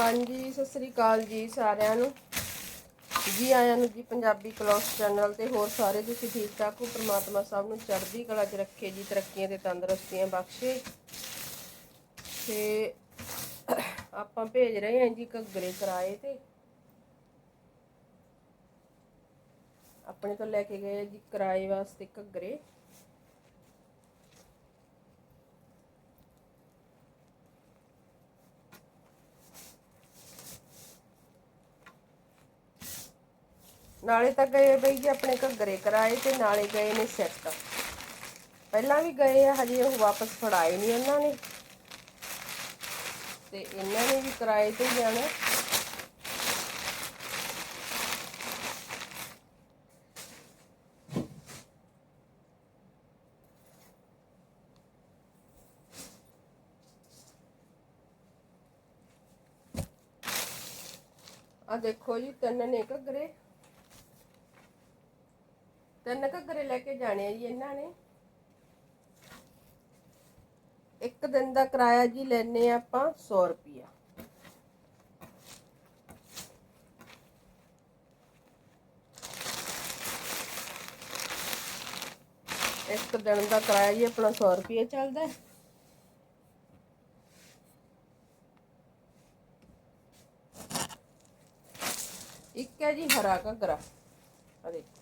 ਹਾਂਜੀ, ਸਤਿ ਸ੍ਰੀ ਅਕਾਲ ਜੀ ਸਾਰਿਆਂ ਨੂੰ। ਜੀ ਆਇਆਂ ਨੂੰ ਜੀ, ਪੰਜਾਬੀ ਕਲੌਸ ਚੈਨਲ ਤੇ ਹੋਰ ਸਾਰੇ ਤੁਸੀਂ ਠੀਕ ਠਾਕ ਹੋ? ਪ੍ਰਮਾਤਮਾ ਸਭ ਨੂੰ ਚੜ੍ਹਦੀ ਕਲਾ 'ਚ ਰੱਖੇ ਜੀ, ਤਰੱਕੀਆਂ ਤੇ ਤੰਦਰੁਸਤੀਆਂ ਬਖਸ਼ੇ। ਤੇ ਆਪਾਂ ਭੇਜ ਰਹੇ ਹਾਂ ਜੀ ਘੱਗਰੇ ਕਿਰਾਏ ਤੇ। ਆਪਣੇ ਤੋਂ ਲੈ ਕੇ ਗਏ ਜੀ ਕਿਰਾਏ ਵਾਸਤੇ ਘੱਗਰੇ। ਨਾਲੇ ਤਾਂ ਗਏ ਬਈ ਜੀ ਆਪਣੇ ਘੱਗਰੇ ਕਰਾਏ ਤੇ ਨਾਲੇ ਗਏ ਨੇ ਸੈੱਟ ਪਹਿਲਾਂ ਵੀ ਗਏ ਆ, ਹਜੇ ਉਹ ਵਾਪਸ ਫੜਾਏ ਨਹੀਂ ਉਹਨਾਂ ਨੇ। ਤੇ ਇਹਨਾਂ ਨੇ ਵੀ ਕਿਰਾਏ ਤੇ ਜਾਣਾ। ਆ ਦੇਖੋ ਜੀ ਤਿੰਨ ਨੇ ਘੱਗਰੇ। ਤਿੰਨ ਘੱਗਰੇ ਲੈ ਕੇ ਜਾਣੇ ਆ ਜੀ ਇਹਨਾਂ ਨੇ। ਇੱਕ ਦਿਨ ਦਾ ਕਿਰਾਇਆ ਜੀ ਲੈਨੇ ਆ ਆਪਾਂ 100 ਰੁਪਿਆ ਇੱਕ ਦਿਨ ਦਾ ਕਿਰਾਇਆ ਜੀ ਆਪਣਾ 100 ਰੁਪਿਆ ਚੱਲਦਾ। ਹੈ ਇੱਕ ਹੈ ਜੀ ਹਰਾ ਘੱਗਰਾ। ਆ ਦੇਖੋ।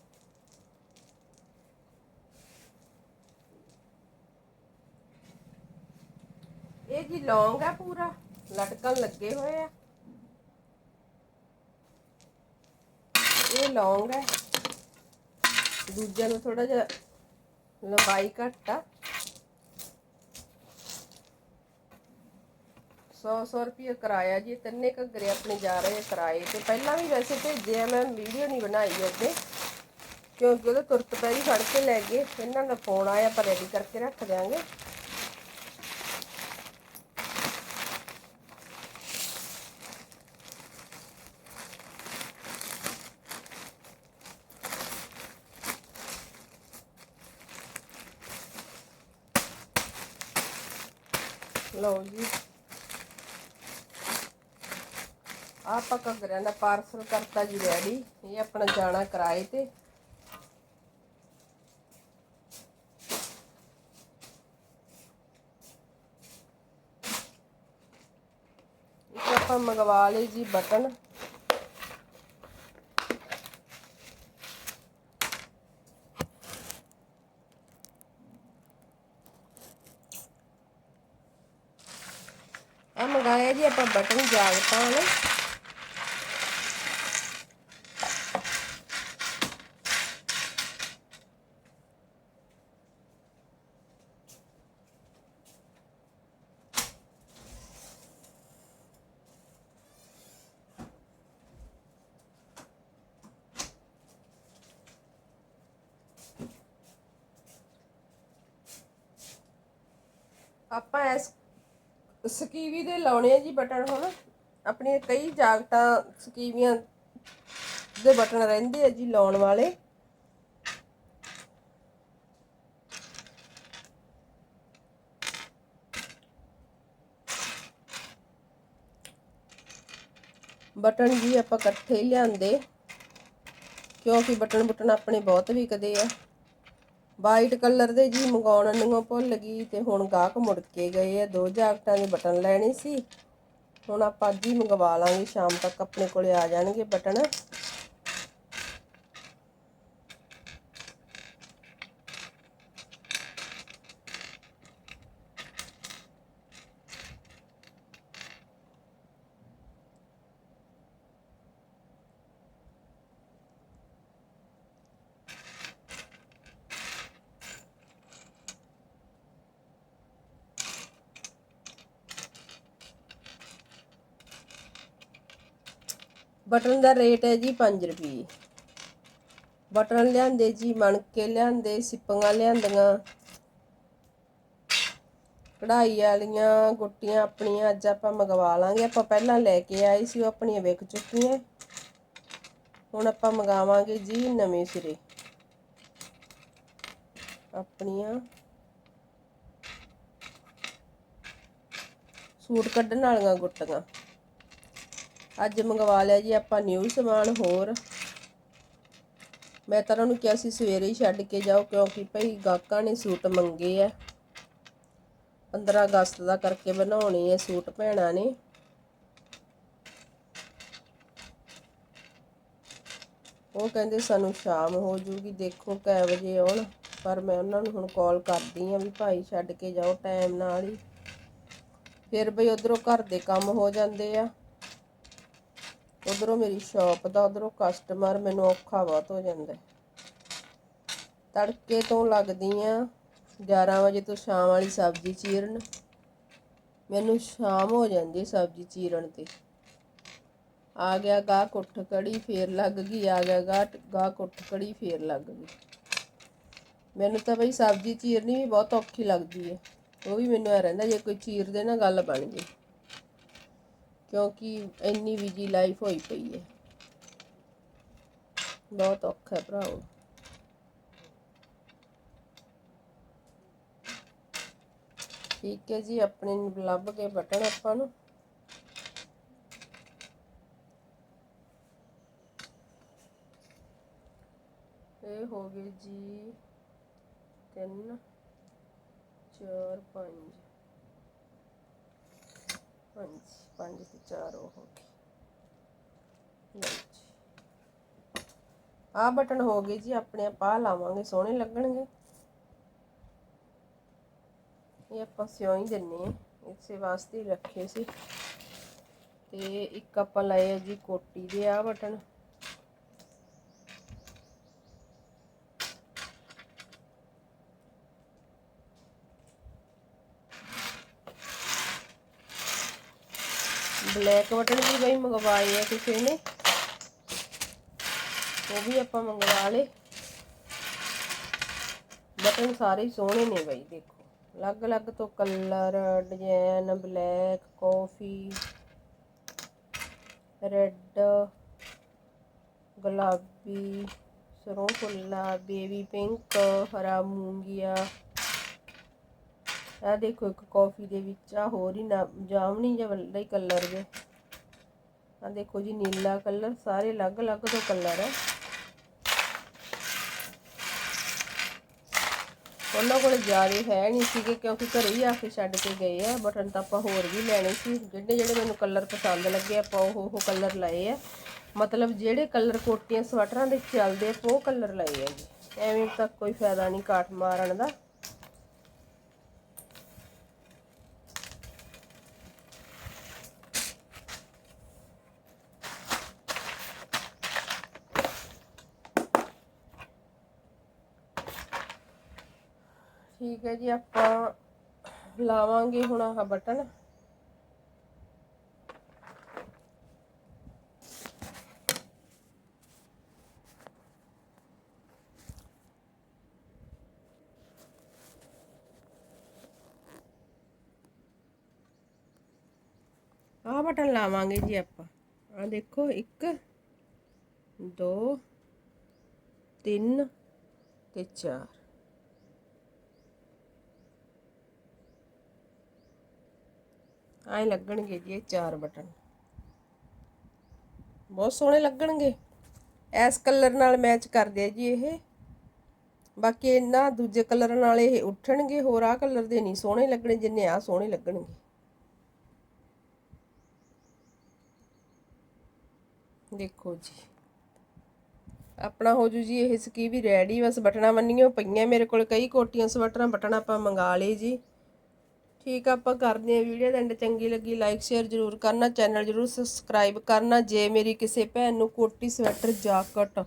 ਇਹ ਜੀ ਲੌਂਗ ਹੈ ਪੂਰਾ, ਲਟਕਣ ਲੱਗੇ ਹੋਏ ਆ। ਇਹ ਲੌਂਗ ਹੈ ਦੂਜੇ ਨੂੰ ਥੋੜਾ ਜਿਹਾ ਲੰਬਾਈ ਘੱਟ ਆ। 100 ਰੁਪਏ ਕਿਰਾਇਆ ਜੀ, ਤਿੰਨੇ ਘੱਗਰੇ ਆਪਣੇ ਜਾ ਰਹੇ ਕਿਰਾਏ ਤੇ। ਪਹਿਲਾਂ ਵੀ ਵੈਸੇ ਭੇਜੇ ਆ, ਮੈਂ ਵੀਡੀਓ ਨਹੀਂ ਬਣਾਈ ਉਹਦੇ। ਕਿਉਂਕਿ ਉਹਦੇ ਤੁਰਤ ਪੈਰੀ ਫੜ ਕੇ ਲੈ ਗਏ, ਇਹਨਾਂ ਦਾ ਫੋਨ ਆਇਆ, ਆਪਾਂ ਰੈਡੀ ਕਰਕੇ ਰੱਖ ਦਿਆਂਗੇ। ਲਓ ਜੀ। ਆਪਾਂ ਘੱਗਰਿਆਂ ਦਾ ਪਾਰਸਲ ਕਰਤਾ ਜੀ ਰੈਡੀ ਇਹ ਆਪਣਾ ਜਾਣਾ ਕਿਰਾਏ ਤੇ। ਆਪਾਂ ਮੰਗਵਾ ਲਏ ਜੀ ਬਟਨ। ਮੰਗਾਇਆ ਜੀ ਆਪਾਂ ਬਟਨ ਜਾਗਤਾਂ ਵਾਲੇ ਆਪਾਂ ਇਸ ਸਕੀਵੀ ਦੇ ਲਾਉਣੇ ਆ ਜੀ ਬਟਨ ਹੁਣ। ਆਪਣੀਆਂ ਕਈ ਜਾਗਟਾਂ ਸਕੀਵੀਆਂ ਦੇ ਬਟਨ ਰਹਿੰਦੇ ਆ ਜੀ ਲਾਉਣ ਵਾਲੇ। ਬਟਨ ਜੀ ਆਪਾਂ ਇਕੱਠੇ ਲਿਆਂਦੇ, ਕਿਉਂਕਿ ਬਟਨ ਬਟਨ ਆਪਣੇ ਬਹੁਤ ਵਿਕਦੇ ਆ। ਵਾਈਟ ਕਲਰ ਦੇ ਜੀ ਮੰਗਾਉਣ ਨੂੰ ਭੁੱਲ ਗਈ ਤੇ ਹੁਣ ਗਾਹਕ ਮੁੜ ਕੇ ਗਏ ਆ। ਦੋ ਜਾਕਟਾਂ ਦੇ ਬਟਨ ਲੈਣੇ ਸੀ। ਹੁਣ ਆਪਾਂ ਅੱਜ ਹੀ ਮੰਗਵਾ ਲਾਂਗੇ, ਸ਼ਾਮ ਤੱਕ ਆਪਣੇ ਕੋਲੇ ਆ ਜਾਣਗੇ ਬਟਨ। ਬਟਨ ਦਾ ਰੇਟ ਹੈ ਜੀ 5 ਰੁਪਏ। ਬਟਨ ਲਿਆਂਦੇ ਜੀ, ਮਣਕੇ ਲਿਆਂਦੇ, ਸਿੱਪੀਆਂ ਲਿਆਂਦੀਆਂ। ਕਢਾਈ ਵਾਲੀਆਂ ਗੁੱਟੀਆਂ ਆਪਣੀਆਂ ਅੱਜ ਆਪਾਂ ਮੰਗਵਾ ਲਾਂਗੇ। ਆਪਾਂ ਪਹਿਲਾਂ ਲੈ ਕੇ ਆਏ ਸੀ, ਉਹ ਆਪਣੀਆਂ ਵਿਕ ਚੁੱਕੀਆਂ। ਹੁਣ ਆਪਾਂ ਮੰਗਾਵਾਂਗੇ ਜੀ ਨਵੇਂ ਸਿਰੇ। ਆਪਣੀਆਂ। ਸੂਟ ਕੱਢਣ ਵਾਲੀਆਂ ਗੁੱਟੀਆਂ। ਅੱਜ ਮੰਗਵਾ ਲਿਆ ਜੀ ਆਪਾਂ ਨਿਊ ਸਮਾਨ ਹੋਰ। ਮੈਂ ਤਾਂ ਉਹਨਾਂ ਨੂੰ ਕਿਹਾ ਸੀ ਸਵੇਰੇ ਹੀ ਛੱਡ ਕੇ ਜਾਓ ਕਿਉਂਕਿ ਭਈ ਗਾਹਕਾਂ ਨੇ ਸੂਟ ਮੰਗੇ ਆ। 15 ਅਗਸਤ ਦਾ ਕਰਕੇ ਬਣਾਉਣੇ ਆ ਸੂਟ ਭੈਣਾਂ ਨੇ। ਉਹ ਕਹਿੰਦੇ ਸਾਨੂੰ ਸ਼ਾਮ ਹੋ ਜੂਗੀ, ਦੇਖੋ ਕੈ ਵਜੇ ਆਉਣ। ਪਰ ਮੈਂ ਉਹਨਾਂ ਨੂੰ ਹੁਣ ਕਾਲ ਕਰਦੀ ਆ ਵੀ ਭਾਈ ਛੱਡ ਕੇ ਜਾਓ ਟਾਈਮ ਨਾਲ ਹੀ। ਫਿਰ ਬਈ ਉਧਰੋਂ ਘਰ ਦੇ ਕੰਮ ਹੋ ਜਾਂਦੇ ਆ। ਉਧਰੋਂ ਮੇਰੀ ਸ਼ਾਪ ਦਾ, ਉਧਰੋਂ ਕਸਟਮਰ ਮੈਨੂੰ ਔਖਾ ਬਹੁਤ ਹੋ ਜਾਂਦਾ ਤੜਕੇ ਤੋਂ ਲੱਗਦੀ ਆ 11 ਵਜੇ ਤੋਂ ਸ਼ਾਮ ਵਾਲੀ ਸਬਜ਼ੀ ਚੀਰਨ। ਮੈਨੂੰ ਸ਼ਾਮ ਹੋ ਜਾਂਦੀ ਸਬਜ਼ੀ ਚੀਰਨ ਤੇ। ਆ ਗਿਆ ਗਾਹ ਕੁੱਠ ਕੜੀ ਫੇਰ ਲੱਗ ਗਈ। ਆ ਗਿਆ ਗਾਹ ਗਾਹ ਕੁੱਠ ਕੜੀ ਫੇਰ ਲੱਗ ਗਈ। ਮੈਨੂੰ ਤਾਂ ਬਈ ਸਬਜ਼ੀ ਚੀਰਨੀ ਵੀ ਬਹੁਤ ਔਖੀ ਲੱਗਦੀ ਹੈ। ਉਹ ਵੀ ਮੈਨੂੰ ਐ ਰਹਿੰਦਾ, ਜੇ ਕੋਈ ਚੀਰ ਦੇ ਨਾ, ਗੱਲ ਬਣ ਜੇ। ਕਿਉਂਕਿ ਇੰਨੀ ਬਿਜ਼ੀ ਲਾਈਫ ਹੋਈ ਪਈ ਹੈ। ਬਹੁਤ ਔਖਾ ਹੈ ਭਰਾਓ ਠੀਕ ਹੈ ਜੀ, ਆਪਣੇ ਲੱਭ ਕੇ ਬਟਨ ਆਪਾਂ ਨੂੰ। ਇਹ ਹੋ ਗਏ ਜੀ ਤਿੰਨ, ਚਾਰ, ਪੰਜ। ਪੰਜ। ਪੰਜ ਤੇ ਚਾਰ ਉਹ ਹੋ ਗਏ। ਲਓ ਆਹ ਬਟਨ ਹੋ ਗਏ ਜੀ, ਆਪਣੇ ਆਪ ਆ ਲਾਵਾਂਗੇ, ਸੋਹਣੇ ਲੱਗਣਗੇ। ਇਹ ਆਪਾਂ ਸਿਉਂ ਹੀ ਦਿੰਨੇ ਆ, ਇਸੇ ਵਾਸਤੇ ਰੱਖੇ ਸੀ। ਤੇ ਇੱਕ ਆਪਾਂ ਲਏ ਜੀ ਕੋਟੀ ਦੇ ਆ ਬਟਨ। ਬਲੈਕ ਬਟਨ ਵੀ ਬਈ ਮੰਗਵਾਏ ਆ ਕਿਸੇ ਨੇ। ਉਹ ਵੀ ਆਪਾਂ ਮੰਗਵਾ ਲਏ। ਬਟਨ ਸਾਰੇ ਹੀ ਸੋਹਣੇ ਨੇ ਬਈ, ਦੇਖੋ। ਅਲੱਗ-ਅਲੱਗ ਤੋਂ colour design black, coffee, red, ਗੁਲਾਬੀ, ਸਰੋਂ, ਫੁੱਲਾ, ਬੇਬੀ ਪਿੰਕ, ਹਰਾ ਮੂੰਗੀਆ। ਇਹ ਦੇਖੋ ਇੱਕ ਕਾਫੀ ਦੇ ਵਿੱਚ ਆ, ਹੋਰ ਹੀ ਨਾ, ਜਾਮਣੀ ਜਿਹਾ ਵਾਲਾ ਹੀ ਕਲਰ ਜੇ। ਆ ਦੇਖੋ ਜੀ, ਨੀਲਾ ਕਲਰ ਸਾਰੇ ਅਲੱਗ-ਅਲੱਗ ਤੋਂ ਕਲਰ ਹੈ ਉਹਨਾਂ ਕੋਲ ਜ਼ਿਆਦਾ ਹੈ ਨਹੀਂ ਸੀਗੇ ਕਿਉਂਕਿ ਘਰੇ ਹੀ ਆ ਕੇ ਛੱਡ ਕੇ ਗਏ ਆ ਬਟਨ ਤਾਂ ਆਪਾਂ ਹੋਰ ਵੀ ਲੈਣੇ ਸੀ। ਜਿਹੜੇ ਜਿਹੜੇ ਮੈਨੂੰ ਕਲਰ ਪਸੰਦ ਲੱਗੇ, ਆਪਾਂ ਉਹ ਉਹ ਕਲਰ ਲਏ ਆ। ਮਤਲਬ ਜਿਹੜੇ ਕਲਰ ਕੋਟੀਆਂ, ਸਵੈਟਰਾਂ ਦੇ ਚੱਲਦੇ ਆਪਾਂ ਉਹ ਕਲਰ ਲਏ ਆ ਜੀ। ਐਵੇਂ ਤਾਂ ਕੋਈ ਫਾਇਦਾ ਨਹੀਂ ਕਾਟ ਮਾਰਨ ਦਾ। ਠੀਕ ਹੈ ਜੀ, ਆਪਾਂ ਲਾਵਾਂਗੇ ਹੁਣ ਆਹ ਬਟਨ। ਆਹ ਬਟਨ ਲਾਵਾਂਗੇ ਜੀ ਆਪਾਂ। ਆ ਦੇਖੋ 1 2 3 ਤੇ 4 ਐਂ ਲੱਗਣਗੇ ਜੀ ਇਹ ਚਾਰ ਬਟਨ। ਬਹੁਤ ਸੋਹਣੇ ਲੱਗਣਗੇ। ਇਸ ਕਲਰ ਨਾਲ ਮੈਚ ਕਰਦੇ ਆ ਜੀ ਇਹ। ਬਾਕੀ ਇਹਨਾਂ ਦੂਜੇ ਕਲਰ ਨਾਲ ਇਹ ਉੱਠਣਗੇ, ਹੋਰ ਆ ਕਲਰ ਦੇ ਨਹੀਂ ਸੋਹਣੇ ਲੱਗਣੇ, ਜਿੰਨੇ ਆ ਸੋਹਣੇ ਲੱਗਣਗੇ। ਦੇਖੋ ਜੀ। ਆਪਣਾ ਹੋ ਜੂ ਜੀ ਇਹ ਸਕੀ ਵੀ ਰੈਡੀ, ਬਸ ਬਟਨਾ ਮੰਨੀਆਂ ਪਈਆਂ ਮੇਰੇ ਕੋਲ, ਕਈ ਕੋਟੀਆਂ ਸਵਟਰਾਂ, ਬਟਨ ਆਪਾਂ ਮੰਗਾ ਲਏ ਜੀ। ਠੀਕ ਆ, ਆਪਾਂ ਕਰਦੇ ਆ ਵੀਡੀਓ ਦਾ ਚੰਗੀ ਲੱਗੀ ਲਾਈਕ ਸ਼ੇਅਰ ਜਰੂਰ ਕਰਨਾ ਚੈਨਲ ਜਰੂਰ ਸਬਸਕ੍ਰਾਈਬ ਕਰਨਾ, ਜੇ ਮੇਰੀ ਕਿਸੇ ਭੈਣ ਨੂੰ ਕੋਟੀ ਸਵੈਟਰ ਜਾਕਟ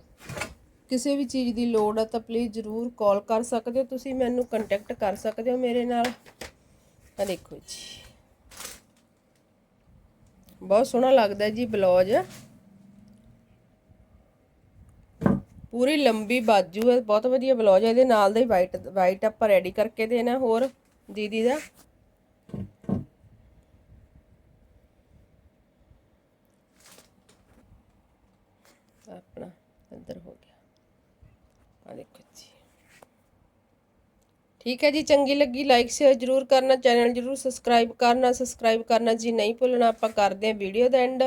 ਕਿਸੇ ਵੀ ਚੀਜ਼ ਦੀ ਲੋੜ ਆ ਤਾਂ ਪਲੀਜ਼ ਜਰੂਰ ਕਾਲ ਕਰ ਸਕਦੇ ਹੋ, ਤੁਸੀਂ ਮੈਨੂੰ ਕੰਟੈਕਟ ਕਰ ਸਕਦੇ ਹੋ ਮੇਰੇ ਨਾਲ। ਆ ਦੇਖੋ ਜੀ। ਬਹੁਤ ਸੋਹਣਾ ਲੱਗਦਾ ਜੀ ਬਲੌਜ ਪੂਰੀ ਲੰਬੀ ਬਾਜੂ ਹੈ, ਬਹੁਤ ਵਧੀਆ ਬਲੌਜ ਹੈ ਇਹਦੇ ਨਾਲ ਦਾ ਹੀ ਵਾਈਟ ਵਾਈਟ ਆਪਾਂ ਰੈਡੀ ਕਰਕੇ ਦੇਣਾ, ਹੋਰ ਦੀਦੀ ਦਾ ਆਪਣਾ ਅੰਦਰ ਹੋ ਗਿਆ ਆ ਦੇਖੋ ਜੀ ਠੀਕ ਹੈ ਜੀ, ਚੰਗੀ ਲੱਗੀ ਲਾਈਕ ਸ਼ੇਅਰ ਜਰੂਰ ਕਰਨਾ ਚੈਨਲ ਜਰੂਰ ਸਬਸਕ੍ਰਾਈਬ ਕਰਨਾ ਸਬਸਕ੍ਰਾਈਬ ਕਰਨਾ ਜੀ ਨਹੀਂ ਭੁੱਲਣਾ, ਆਪਾਂ ਕਰਦੇ ਹਾਂ ਵੀਡੀਓ ਦਾ ਐਂਡ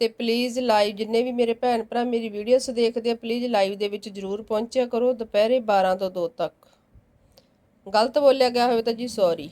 ਤੇ ਪਲੀਜ਼ ਲਾਈਵ ਜਿੰਨੇ ਵੀ ਮੇਰੇ ਭੈਣ ਭਰਾ ਮੇਰੀ ਵੀਡੀਓਸ ਦੇਖਦੇ ਆ ਪਲੀਜ਼ ਲਾਈਵ ਦੇ ਵਿੱਚ ਜਰੂਰ ਪਹੁੰਚਿਆ ਕਰੋ, ਦੁਪਹਿਰੇ 12 ਤੋਂ 2 ਤੱਕ। ਗਲਤ ਬੋਲਿਆ ਗਿਆ ਹੋਵੇ ਤਾਂ ਜੀ ਸੌਰੀ